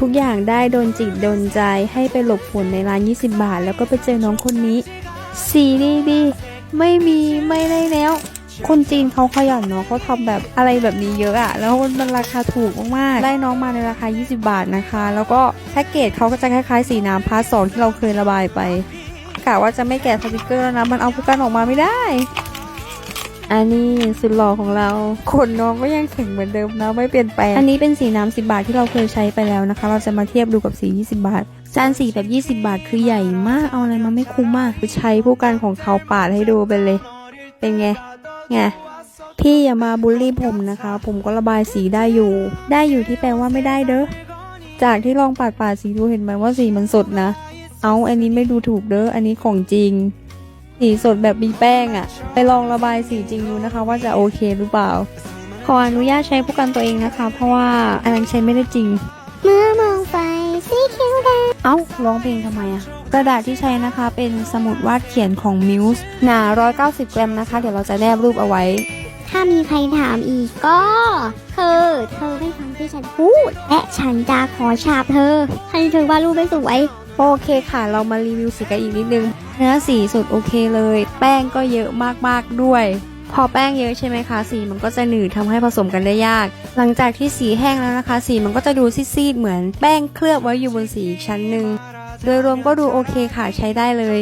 ทุกอย่างได้โดนจิตโดนใจให้ไปหลบฝนในร้าน 20 บาท แล้วก็ไปเจอน้องคนนี้ สีดีดี ไม่มีไม่ได้แล้ว คนจีนเขาขยันเนาะเขาทำแบบอะไรแบบนี้เยอะอะแล้วมันราคาถูกมากๆ ได้น้องมาในราคา 20 บาทนะคะ แล้วก็แพ็กเกจเขาก็จะคล้ายๆ สีน้ำพาร์ทสองที่เราเคยระบายไปกะว่าจะไม่แกะสติกเกอร์แล้วนะ มันเอาผู้กันออกมาไม่ได้ อันนี้สุดหล่อของเราขนน้องก็ยังแข็งเหมือนเดิมนะไม่เปลี่ยนแปลง อันนี้เป็นสีน้ำ10บาทที่เราเคยใช้ไปแล้วนะคะ เราจะมาเทียบดูกับสี 20 บาท จานสีแบบ 20 บาทคือใหญ่มากเอาอะไรมาไม่คุ้มมากใช้ผู้กันของเขาปาดให้ดูไปเลย เป็นไงไงพี่อย่ามาบูลลี่ผมนะคะ ผมก็ระบายสีได้อยู่ ได้อยู่ที่แปลว่าไม่ได้เด้อจากที่ลองปาดปาดสีดูเห็นไหมว่าสีมันสดนะ เอาอันนี้ไม่ดูถูกเด้ออันนี้ของจริง สีสดแบบมีแป้งอะไปลองระบายสีจริงดูนะคะ ว่าจะโอเคหรือเปล่า ขออนุญาตใช้ผู้กันตัวเองนะคะ เพราะว่าอันนั้นใช้ไม่ได้จริง เมื่อมองไปสีเขียวแดงเอ้าร้องเพลงทำไมอะกระดาษที่ใช้นะคะเป็นสมุดวาดเขียนของ Muse หนา 190 กรัมนะคะ เดี๋ยวเราจะแนบรูปเอาไว้ ถ้ามีใครถามอีกก็คือเธอไม่ฟังที่ฉันพูด และฉันจะขอฉาบเธอให้เธอวาดรูปได้สวย โอเคค่ะ เรามารีวิวสีกันอีกนิดนึง เนื้อสีสุดโอเคเลย แป้งก็เยอะมากๆด้วย พอแป้งเยอะใช่ไหมคะ สีมันก็จะหนืดทำให้ผสมกันได้ยาก หลังจากที่สีแห้งแล้วนะคะ สีมันก็จะดูซีดๆเหมือนแป้งเคลือบไว้อยู่บนสีอีกชั้นหนึ่งโดยรวมก็ดูโอเคค่ะใช้ได้เลย